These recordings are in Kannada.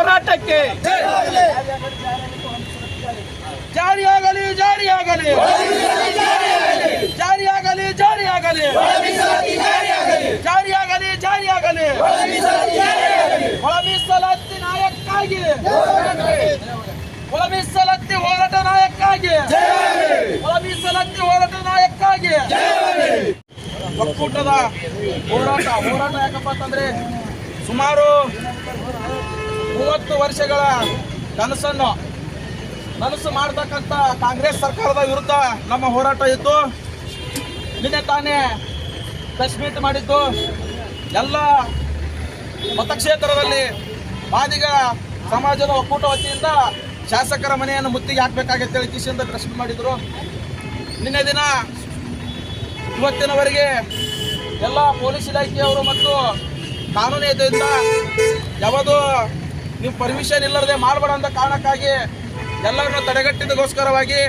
ಹೋರಾಟಕ್ಕೆ ಜಾರಿಯಾಗಲಿ ಜಾರಿಯಾಗಲಿ. ಜಾರಿಯಾಗಲಿ ಜಾರಿಯಾಗಲಿ. ಜಾರಿಯಾಗಲಿ ಜಾರಿಯಾಗಲಿ. ಒಳ ಮೀಸಲಾತಿ ನಾಯಕ್ಕಾಗಿ. ಒಳ ಮೀಸಲಾತಿ ಹೋರಾಟ ನಾಯಕ್ಕಾಗಿ. ಒಳ ಮೀಸಲಾತಿ ಹೋರಾಟ ನಾಯಕ್ಕಾಗಿ. ಒಕ್ಕೂಟದ ಹೋರಾಟ ಹೋರಾಟ ಯಾಕಪ್ಪ ಅಂತಂದ್ರೆ ಸುಮಾರು ಮೂವತ್ತು ವರ್ಷಗಳ ಕನಸನ್ನು ನನಸು ಮಾಡತಕ್ಕಂಥ ಕಾಂಗ್ರೆಸ್ ಸರ್ಕಾರದ ವಿರುದ್ಧ ನಮ್ಮ ಹೋರಾಟ ಇತ್ತು ನಿನ್ನೆ ತಾನೇ ಪ್ರೆಸ್ ಮೀಟ್ ಮಾಡಿದ್ದು. ಎಲ್ಲ ಮತಕ್ಷೇತ್ರದಲ್ಲಿ ಮಾದಿಗ ಸಮಾಜದ ಒಕ್ಕೂಟ ವತಿಯಿಂದ ಶಾಸಕರ ಮನೆಯನ್ನು ಮುತ್ತಿಗೆ ಹಾಕಬೇಕಾಗಿತ್ತು ಹೇಳಿ ಪ್ರೆಸ್ ಮೀಟ್ ಮಾಡಿದ್ರು. ನಿನ್ನೆ ದಿನ ಇವತ್ತಿನವರೆಗೆ ಎಲ್ಲ ಪೊಲೀಸ್ ಇಲಾಖೆಯವರು ಮತ್ತು ಕಾನೂನಿನಿಂದ ಯಾವುದು ನೀವು ಪರ್ಮಿಷನ್ ಇಲ್ಲದೆ ಮಾಡಬೇಡ ಅಂತ ಕಾರಣಕ್ಕಾಗಿ ಎಲ್ಲರನ್ನು ತಡೆಗಟ್ಟಿದಗೋಸ್ಕರವಾಗಿ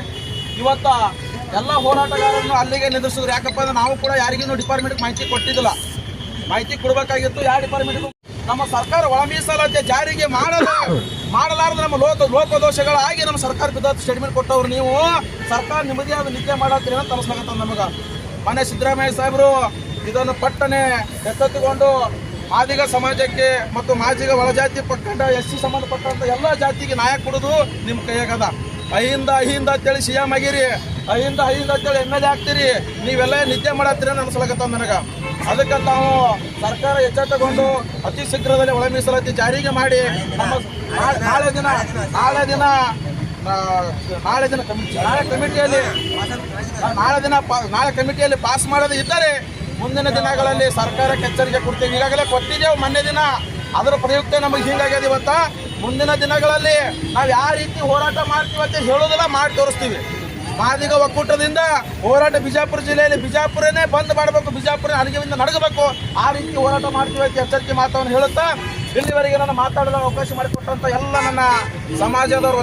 ಇವತ್ತ ಎಲ್ಲ ಹೋರಾಟಗಾರರನ್ನು ಅಲ್ಲಿಗೆ ನಿಲ್ಲಿಸಿದ್ರು. ಯಾಕಪ್ಪ ಅಂದ್ರೆ ನಾವು ಕೂಡ ಯಾರಿಗೂ ಡಿಪಾರ್ಟ್ಮೆಂಟ್ಗೆ ಮಾಹಿತಿ ಕೊಟ್ಟಿದ್ದಿಲ್ಲ. ಮಾಹಿತಿ ಕೊಡಬೇಕಾಗಿತ್ತು. ಯಾವ ಡಿಪಾರ್ಟ್ಮೆಂಟ್ಗೂ ನಮ್ಮ ಸರ್ಕಾರ ಒಳ ಮೀಸಲಾತಿ ಜಾರಿಗೆ ಮಾಡಲ ಮಾಡಲಾರದು ನಮ್ಮ ಲೋಕ ಲೋಪದೋಷಗಳಾಗಿ ನಮ್ಮ ಸರ್ಕಾರ ಬಿದ್ದ ಸ್ಟೇಟ್ಮೆಂಟ್ ಕೊಟ್ಟವ್ರು ನೀವು. ಸರ್ಕಾರ ನಿಮ್ಮದೇ ಆದ ನಿದ್ದೆ ಮಾಡತ್ತೀರಿ ಅಂತ ಅನಿಸ್ಲಾಗತ್ತ ನಮಗ. ಮನೆ ಸಿದ್ದರಾಮಯ್ಯ ಸಾಹೇಬರು ಇದನ್ನು ಪಟ್ಟನೆ ಎತ್ತೆತ್ತುಕೊಂಡು ಮಾದಿಗ ಸಮಾಜಕ್ಕೆ ಮತ್ತು ಮಾದಿಗ ಒಳಜಾತಿ ಪಕ್ಕಂಡ ಎಸ್ ಸಿ ಸಂಬಂಧಪಟ್ಟಂತ ಎಲ್ಲ ಜಾತಿಗೆ ನ್ಯಾಯ ಕೊಡೋದು ನಿಮ್ಮ ಕೈಯಾಗದ. ಅಹಿಂದ ಅಹಿಂದ ಅಂತೇಳಿ ಸಿ ಎಂ ಆಗಿರಿ, ಅಹಿಂದ ಅಹಿಂದ ಅಂತೇಳಿ ಎಂ ಎಲ್ ಎ ಆಗ್ತೀರಿ, ನೀವೆಲ್ಲ ನಿದ್ದೆ ಮಾಡತ್ತೀರಿ ಅನ್ಸ್ಲಾಗತ್ತ ನನಗೆ. ಅದಕ್ಕೆ ತಾವು ಸರ್ಕಾರ ಎಚ್ಚೆತ್ತುಕೊಂಡು ಅತಿ ಶೀಘ್ರದಲ್ಲಿ ಒಳ ಮೀಸಲಾತಿ ಜಾರಿಗೆ ಮಾಡಿ ನಾಳೆ ದಿನ ನಾಳೆ ದಿನ ನಾಳೆ ದಿನ ಕಮಿಟಿ, ನಾಳೆ ಕಮಿಟಿಯಲ್ಲಿ, ನಾಳೆ ದಿನ ನಾಳೆ ಕಮಿಟಿಯಲ್ಲಿ ಪಾಸ್ ಮಾಡೋದು ಇದ್ದರೆ ಮುಂದಿನ ದಿನಗಳಲ್ಲಿ ಸರ್ಕಾರಕ್ಕೆ ಎಚ್ಚರಿಕೆ ಕೊಡ್ತೀವಿ ಈಗಾಗಲೇ ಕೊಟ್ಟಿದ್ದೇವೆ, ಮೊನ್ನೆ ದಿನ. ಅದರ ಪ್ರಯುಕ್ತ ನಮಗೆ ಹಿಂಗಾಗ್ಯದ ಇವತ್ತ. ಮುಂದಿನ ದಿನಗಳಲ್ಲಿ ನಾವು ಯಾವ ರೀತಿ ಹೋರಾಟ ಮಾಡ್ತೀವಿ ಅಂತ ಹೇಳೋದಿಲ್ಲ ಮಾಡಿ ತೋರಿಸ್ತೀವಿ. ಮಾದಿಗ ಒಕ್ಕೂಟದಿಂದ ಹೋರಾಟ ಬಿಜಾಪುರ ಜಿಲ್ಲೆಯಲ್ಲಿ ಬಿಜಾಪುರನೇ ಬಂದ್ ಮಾಡಬೇಕು, ಬಿಜಾಪುರ ಅಲ್ಲಿಗೆಯಿಂದ ನಡಗಬೇಕು. ಆ ರೀತಿ ಹೋರಾಟ ಮಾಡ್ತೀವಿ ಅಂತ ಎಚ್ಚರಿಕೆ ಮಾತವನ್ನು ಹೇಳುತ್ತಾ, ಇಲ್ಲಿವರೆಗೆ ನಾನು ಮಾತಾಡಲು ಅವಕಾಶ ಮಾಡಿಕೊಟ್ಟಂತ ಎಲ್ಲ ನನ್ನ ಸಮಾಜದವರು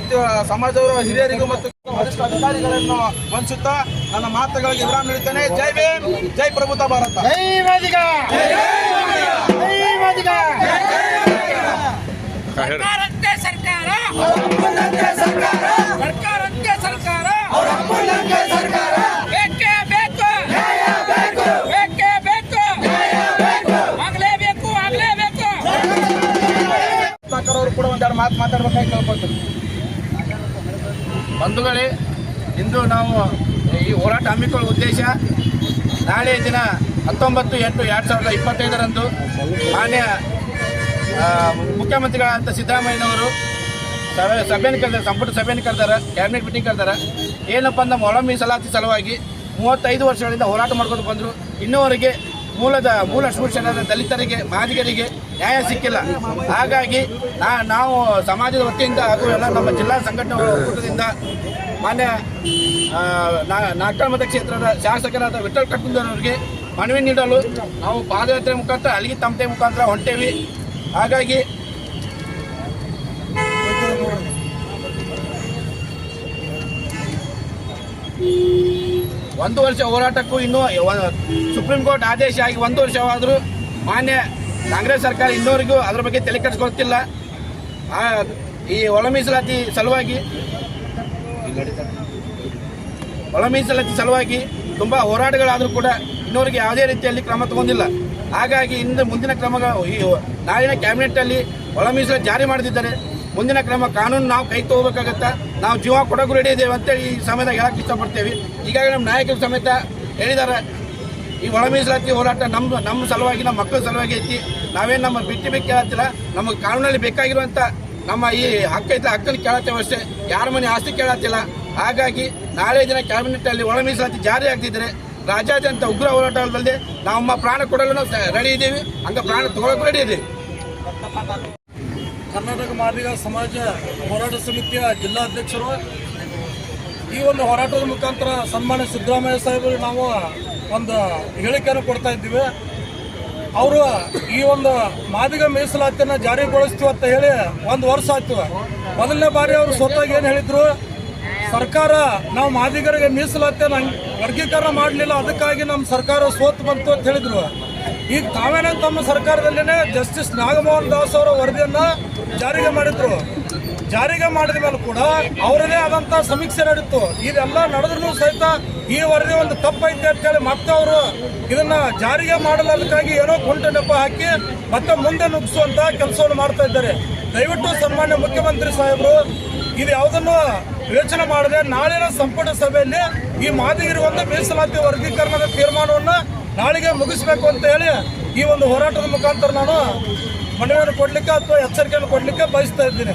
ಸಮಾಜದವರ, ಹಿರಿಯರಿಗೂ ಮತ್ತು ವರಿಷ್ಠ ಅಧಿಕಾರಿಗಳನ್ನು ವಂಚುತ್ತಾ ನನ್ನ ಮಾತುಗಳಿಗೆ ವಿರಾಮ ನೀಡುತ್ತೇನೆ ಜೈ ಭೀಮ್ ಜೈ ಪ್ರಭುತ ಭಾರತ. ಸರ್ಕಾರ ಸರ್ಕಾರ ಬಂಧುಗಳೇ, ಇಂದು ನಾವು ಈ ಹೋರಾಟ ಹಮ್ಮಿಕೊಳ್ಳುವ ಉದ್ದೇಶ ನಾಳೆ ದಿನ ಹತ್ತೊಂಬತ್ತು ಎಂಟು ಎರಡು ಸಾವಿರದ ಇಪ್ಪತ್ತೈದರಂದು ಮಾನ್ಯ ಮುಖ್ಯಮಂತ್ರಿಗಳಾದಂಥ ಸಿದ್ದರಾಮಯ್ಯನವರು ಸಭೆ ಸಭೆಯನ್ನು ಕರೆದಾರೆ ಸಂಪುಟ ಸಭೆಯನ್ನು ಕರೆದಾರೆ ಕ್ಯಾಬಿನೆಟ್ ಮೀಟಿಂಗ್ ಕರೆದಾರೆ ಏನಪ್ಪ ಅಂದ್ರೆ ಒಳ ಮೀಸಲಾತಿ ಸಲುವಾಗಿ ಮೂವತ್ತೈದು ವರ್ಷಗಳಿಂದ ಹೋರಾಟ ಮಾಡ್ಕೊಂಡು ಬಂದರು. ಇನ್ನೂವರೆಗೆ ಮೂಲದ ಮೂಲ ಶೋಷಣದ ದಲಿತರಿಗೆ, ಮಾದಿಗರಿಗೆ ನ್ಯಾಯ ಸಿಕ್ಕಿಲ್ಲ. ಹಾಗಾಗಿ ನಾವು ಸಮಾಜದ ವತಿಯಿಂದ ಹಾಗೂ ಎಲ್ಲ ನಮ್ಮ ಜಿಲ್ಲಾ ಸಂಘಟನೆ ಒಕ್ಕೂಟದಿಂದ ಮಾನ್ಯ ನಾಟಮದ ಕ್ಷೇತ್ರದ ಶಾಸಕರಾದ ವಿಠಲ್ ಕಟ್ಟುಂದರವರಿಗೆ ಮನವಿ ನೀಡಲು ನಾವು ಪಾದಯಾತ್ರೆ ಮುಖಾಂತರ ಅಲ್ಲಿಗೆ ತಮಟೆ ಮುಖಾಂತರ ಹೊಂಟೇವಿ. ಹಾಗಾಗಿ ಒಂದು ವರ್ಷ ಹೋರಾಟಕ್ಕೂ ಇನ್ನೂ ಸುಪ್ರೀಂ ಕೋರ್ಟ್ ಆದೇಶ ಆಗಿ ಒಂದು ವರ್ಷವಾದರೂ ಮಾನ್ಯ ಕಾಂಗ್ರೆಸ್ ಸರ್ಕಾರ ಇನ್ನೋರಿಗೂ ಅದರ ಬಗ್ಗೆ ತಲೆ ಕೆಡಿಸ್ಕೊಳ್ತಿಲ್ಲ. ಈ ಒಳ ಮೀಸಲಾತಿ ಸಲುವಾಗಿ, ಒಳ ಮೀಸಲಾತಿ ಸಲುವಾಗಿ ತುಂಬ ಹೋರಾಟಗಳಾದರೂ ಕೂಡ ಇನ್ನೋರಿಗೆ ಯಾವುದೇ ರೀತಿಯಲ್ಲಿ ಕ್ರಮ ತಗೊಂಡಿಲ್ಲ. ಹಾಗಾಗಿ ಇಂದು ಮುಂದಿನ ಕ್ರಮಗಳು, ಈ ನಾಳಿನ ಕ್ಯಾಬಿನೆಟ್ಟಲ್ಲಿ ಒಳ ಮೀಸಲಾತಿ ಜಾರಿ ಮಾಡದಿದ್ದರೆ ಮುಂದಿನ ಕ್ರಮ ಕಾನೂನು ನಾವು ಕೈ ತಗೋಬೇಕಾಗತ್ತೆ. ನಾವು ಜೀವ ಕೊಡೋಕ್ಕೂ ರೆಡಿ ಇದ್ದೇವೆ ಅಂತೇಳಿ ಈ ಸಮಯದಾಗ ಹೇಳಕ್ಕೆ ಇಷ್ಟಪಡ್ತೇವೆ. ಈಗಾಗಲೇ ನಮ್ಮ ನಾಯಕರು ಸಮೇತ ಹೇಳಿದ್ದಾರೆ. ಈ ಒಳ ಮೀಸಲಾತಿ ಹೋರಾಟ ನಮ್ಮ ನಮ್ಮ ಸಲುವಾಗಿ, ನಮ್ಮ ಮಕ್ಕಳ ಸಲುವಾಗಿ ಐತಿ. ನಾವೇನು ನಮ್ಮ ಬಿಟ್ಟು ಬಿಟ್ಟು ಕೇಳತ್ತಿಲ್ಲ. ನಮಗೆ ಕಾನೂನಲ್ಲಿ ಬೇಕಾಗಿರುವಂಥ ನಮ್ಮ ಈ ಹಕ್ಕೈತೆ ಹಕ್ಕನ್ನು ಕೇಳತ್ತೇವೆ ಅಷ್ಟೇ. ಯಾರ ಮನೆ ಆಸ್ತಿ ಕೇಳತ್ತಿಲ್ಲ. ಹಾಗಾಗಿ ನಾಳೆ ದಿನ ಕ್ಯಾಬಿನೆಟ್ಟಲ್ಲಿ ಒಳ ಮೀಸಲಾತಿ ಜಾರಿ ಆಗ್ತಿದ್ರೆ ರಾಜ್ಯಾದ್ಯಂತ ಉಗ್ರ ಹೋರಾಟದಲ್ಲದೆ ನಮ್ಮ ಪ್ರಾಣ ಕೊಡಲು ರೆಡಿ ಇದ್ದೀವಿ. ಹಂಗೆ ಪ್ರಾಣ ತಗೊಳಕ್ಕೆ ರೆಡಿ ಇದ್ದೀವಿ. ಕರ್ನಾಟಕ ಮಾದಿಗ ಸಮಾಜ ಹೋರಾಟ ಸಮಿತಿಯ ಜಿಲ್ಲಾಧ್ಯಕ್ಷರು, ಈ ಒಂದು ಹೋರಾಟದ ಮುಖಾಂತರ ಸನ್ಮಾನ್ಯ ಸಿದ್ದರಾಮಯ್ಯ ಸಾಹೇಬರು ನಾವು ಒಂದು ಹೇಳಿಕೆಯನ್ನು ಕೊಡ್ತಾ ಇದ್ದೀವಿ. ಅವರು ಈ ಒಂದು ಮಾದಿಗ ಮೀಸಲಾತಿಯನ್ನು ಜಾರಿಗೊಳಿಸ್ತೀವಿ ಅಂತ ಹೇಳಿ ಒಂದು ವರ್ಷ ಆಯ್ತು. ಮೊದಲನೇ ಬಾರಿ ಅವರು ಸ್ವತಃ ಏನು ಹೇಳಿದ್ರು? ಸರ್ಕಾರ ನಾವು ಮಾದಿಗರಿಗೆ ಮೀಸಲಾತಿಯನ್ನು ವರ್ಗೀಕರಣ ಮಾಡಲಿಲ್ಲ, ಅದಕ್ಕಾಗಿ ನಮ್ಮ ಸರ್ಕಾರ ಸೋತು ಬಂತು ಅಂತ ಹೇಳಿದ್ರು. ಈಗ ತಾವೇನೇ ತಮ್ಮ ಸರ್ಕಾರದಲ್ಲಿನೇ ಜಸ್ಟಿಸ್ ನಾಗಮೋಹನ್ ದಾಸ್ ಅವರ ವರದಿಯನ್ನ ಜಾರಿಗೆ ಮಾಡಿದ್ರು. ಜಾರಿಗೆ ಮಾಡಿದ ಮೇಲೆ ಕೂಡ ಅವರದೇ ಆದಂತ ಸಮೀಕ್ಷೆ ನಡೀತು ಇದೆಲ್ಲ ನಡೆದ್ರು ಸಹಿತ ಈ ವರದಿ ಒಂದು ತಪ್ಪೈತೆ ಅಂತೇಳಿ ಮತ್ತೆ ಅವರು ಇದನ್ನ ಜಾರಿಗೆ ಮಾಡಲಾದಕ್ಕಾಗಿ ಏನೋ ಕುಂಟು ನೆಪ ಹಾಕಿ ಮತ್ತೆ ಮುಂದೆ ನುಗ್ಗಿಸುವಂತ ಕೆಲಸವನ್ನು ಮಾಡ್ತಾ ಇದ್ದಾರೆ. ದಯವಿಟ್ಟು ಸನ್ಮಾನ್ಯ ಮುಖ್ಯಮಂತ್ರಿ ಸಾಹೇಬರು, ಇದು ಯಾವುದನ್ನು ಯೋಚನೆ ಮಾಡದೆ ನಾಳಿನ ಸಂಪುಟ ಸಭೆಯಲ್ಲಿ ಈ ಮಾದಿಗರಿಗೆ ಒಂದು ಮೀಸಲಾತಿ ವರ್ಗೀಕರಣದ ತೀರ್ಮಾನವನ್ನು ನಾಳೆಗೆ ಮುಗಿಸಬೇಕು ಅಂತ ಹೇಳಿ ಈ ಒಂದು ಹೋರಾಟದ ಮುಖಾಂತರ ನಾನು ಮನವಿಯನ್ನು ಕೊಡ್ಲಿಕ್ಕೆ ಅಥವಾ ಎಚ್ಚರಿಕೆಯನ್ನು ಕೊಡ್ಲಿಕ್ಕೆ ಬಯಸ್ತಾ ಇದ್ದೀನಿ.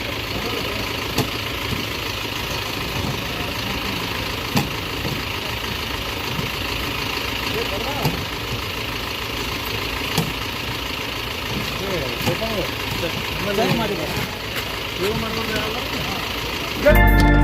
ಜೈ